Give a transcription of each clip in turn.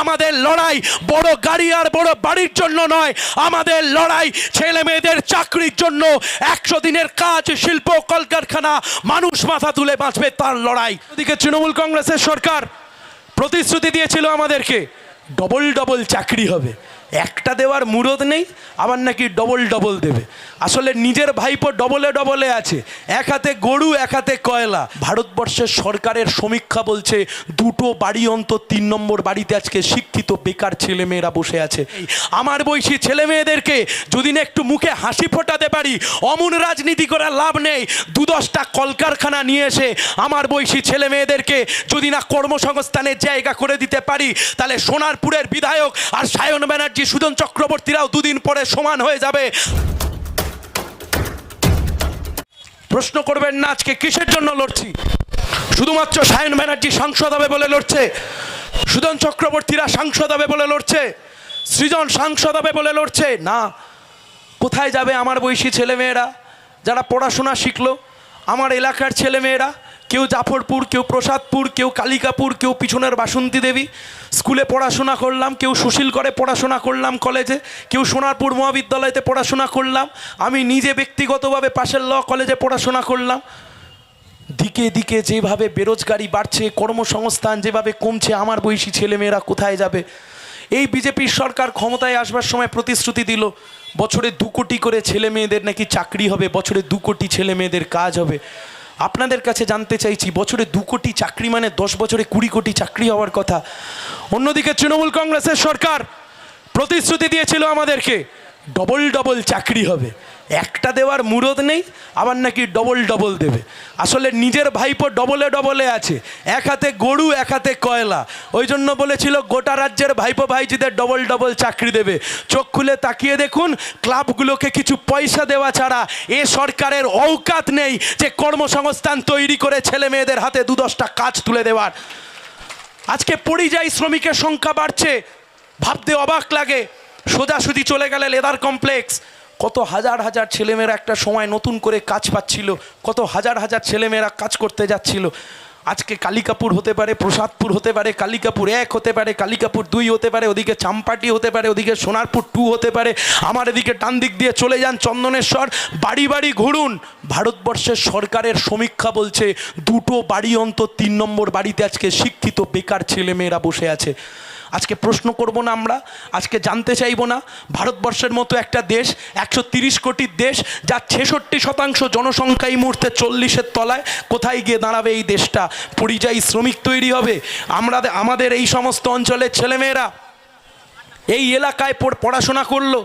আমাদের লড়াই বড় গাড়ি আর বড় বাড়ির জন্য নয়। আমাদের লড়াই ছেলে মেয়েদের চাকরির জন্য। একশো দিনের কাজ, শিল্প, কলকারখানা, মানুষ মাথা তুলে বাঁচবে তার লড়াই। এদিকে তৃণমূল কংগ্রেসের সরকার প্রতিশ্রুতি দিয়েছিল আমাদেরকে ডবল ডবল চাকরি হবে। একটা দেওয়ার মুরদ নেই, আবার নাকি ডবল ডবল দেবে। আসলে নিজের ভাইপো ডবলে ডবলে আছে। এক হাতে গরু, এক হাতে কয়লা। ভারতবর্ষের সরকারের সমীক্ষা বলছে, দুটো বাড়ি অন্তর তিন নম্বর বাড়িতে আজকে শিক্ষিত বেকার ছেলে মেয়েরা বসে আছে। আমার বয়সী ছেলে মেয়েদেরকে যদি না একটু মুখে হাসি ফোটাতে পারি, অমন রাজনীতি করে লাভ নেই। দু দশটা কলকারখানা নিয়ে এসে আমার বয়সী ছেলে মেয়েদেরকে যদি না কর্মসংস্থানের জায়গা করে দিতে পারি, তাহলে সোনারপুরের বিধায়ক আর সায়ন ব্যানার্জি সুজন চক্রবর্তীরাও দুদিন পরে সমান হয়ে যাবে? প্রশ্ন করবেন না, আজকে কিসের জন্য লড়ছি? শুধুমাত্র সায়ন ব্যানার্জি সাংসদ হবে বলে লড়ছে, সুজন চক্রবর্তীরা সাংসদ হবে বলে লড়ছে, সৃজন সাংসদ হবে বলে লড়ছে। না, কোথায় যাবে আমার বয়সী ছেলেমেয়েরা? যারা পড়াশোনা শিখলো, আমার এলাকার ছেলেমেয়েরা? কেউ জাফরপুর, কেউ প্রসাদপুর, কেউ কালিকাপুর, কেউ পিছনের বাসন্তী দেবী। স্কুলে পড়াশোনা করলাম, কেউ সুশীল করে পড়াশোনা করলাম কলেজে, কেউ সোনারপুর মহাবিদ্যালয়তে পড়াশোনা করলাম। আমি নিজে ব্যক্তিগতভাবে পাশের ল কলেজে পড়াশোনা করলাম। দিকে দিকে যেভাবে বেরোজগারি বাড়ছে, কর্মসংস্থান যেভাবে কমছে, আমার বয়সী ছেলেমেয়েরা কোথায় যাবে? এই বিজেপির সরকার ক্ষমতায় আসবার সময় প্রতিশ্রুতি দিল, বছরে দু কোটি করে ছেলে মেয়েদের নাকি চাকরি হবে, বছরে দু কোটি ছেলে মেয়েদের কাজ হবে। আপনাদের কাছে জানতে চাইছি, বছরে দু কোটি চাকরি মানে দশ বছরে কুড়ি কোটি চাকরি হওয়ার কথা। অন্যদিকে তৃণমূল কংগ্রেসের সরকার প্রতিশ্রুতি দিয়েছিল আমাদেরকে ডবল ডবল চাকরি হবে। একটা দেওয়ার মুরদ নেই, আবার নাকি ডবল ডবল দেবে। আসলে নিজের ভাইপো ডবলে ডবলে আছে, এক হাতে গরু, এক হাতে কয়লা। ওই জন্য বলেছিল, গোটা রাজ্যের ভাইপো ভাইজিদের ডবল ডবল চাকরি দেবে। চোখ খুলে তাকিয়ে দেখুন, ক্লাবগুলোকে কিছু পয়সা দেওয়া ছাড়া এ সরকারের অৌকাত নেই যে কর্মসংস্থান তৈরি করে ছেলে মেয়েদের হাতে দু দশটা কাজ তুলে দেওয়ার। আজকে পরিযায়ী শ্রমিকের সংখ্যা বাড়ছে, ভাবতে অবাক লাগে। সোজাসুজি চলে গেলে লেদার কমপ্লেক্স। কত হাজার হাজার ছেলেমেয়েরা একটা সময় নতুন করে কাজ পাচ্ছিল, কত হাজার হাজার ছেলেমেয়েরা কাজ করতে যাচ্ছিল। আজকে কালিকাপুর হতে পারে, প্রসাদপুর হতে পারে, কালিকাপুর এক হতে পারে, কালিকাপুর দুই হতে পারে, ওদিকে চাম্পাটি হতে পারে, ওদিকে সোনারপুর টু হতে পারে। আমার এদিকে টান দিক দিয়ে চলে যান চন্দনেশ্বর, বাড়ি বাড়ি ঘুরুন। ভারতবর্ষের সরকারের সমীক্ষা বলছে, দুটো বাড়ি অন্তর তিন নম্বর বাড়িতে আজকে শিক্ষিত বেকার ছেলেমেয়েরা বসে আছে। আজকে প্রশ্ন করব না আমরা, আজকে জানতে চাইব না। ভারতবর্ষের মতো একটা দেশ, একশো তিরিশ কোটির দেশ যার ছেষট্টি শতাংশ জনসংখ্যা এই মুহূর্তে চল্লিশের তলায়, কোথায় গিয়ে দাঁড়াবে এই দেশটা? পরিযায়ী শ্রমিক তৈরি হবে। আমরা আমাদের এই সমস্ত অঞ্চলের ছেলেমেয়েরা এই এলাকায় পড়- পড়াশোনা করল।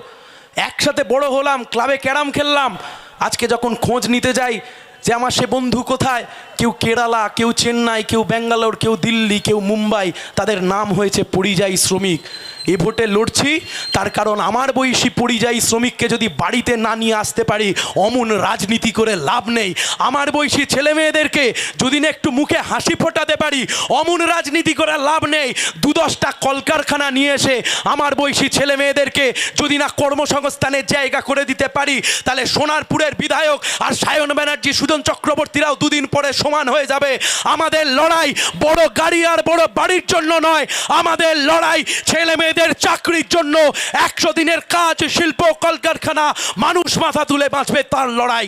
একসাথে বড় হলাম, ক্লাবে ক্যারাম খেললাম। আজকে যখন খোঁজ নিতে যাই যে আমার সে বন্ধু কোথায়? কেউ কেরালা, কেউ চেন্নাই, কেউ ব্যাঙ্গালোর, কেউ দিল্লি, কেউ মুম্বাই, তাদের নাম হয়েছে পরিযায়ী শ্রমিক। এ ভোটে লড়ছি, তার কারণ আমার বয়সী পরিযায়ী শ্রমিককে যদি বাড়িতে না নিয়ে আসতে পারি, অমন রাজনীতি করে লাভ নেই। আমার বয়সী ছেলে মেয়েদেরকে যদি না একটু মুখে হাসি ফোটাতে পারি, অমন রাজনীতি করে লাভ নেই। দু দশটা কলকারখানা নিয়ে এসে আমার বয়সী ছেলে মেয়েদেরকে যদি না কর্মসংস্থানের জায়গা করে দিতে পারি, তাহলে সোনারপুরের বিধায়ক আর সায়ন ব্যানার্জি, সুজন চক্রবর্তীরাও দুদিন পরে সমান হয়ে যাবে। আমাদের লড়াই বড় গাড়ি আর বড় বাড়ির জন্য নয়। আমাদের লড়াই ছেলে মেয়েদের চাকরির জন্য একশো দিনের কাজ শিল্প কলকারখানা মানুষ মাথা তুলে বাঁচবে তার লড়াই।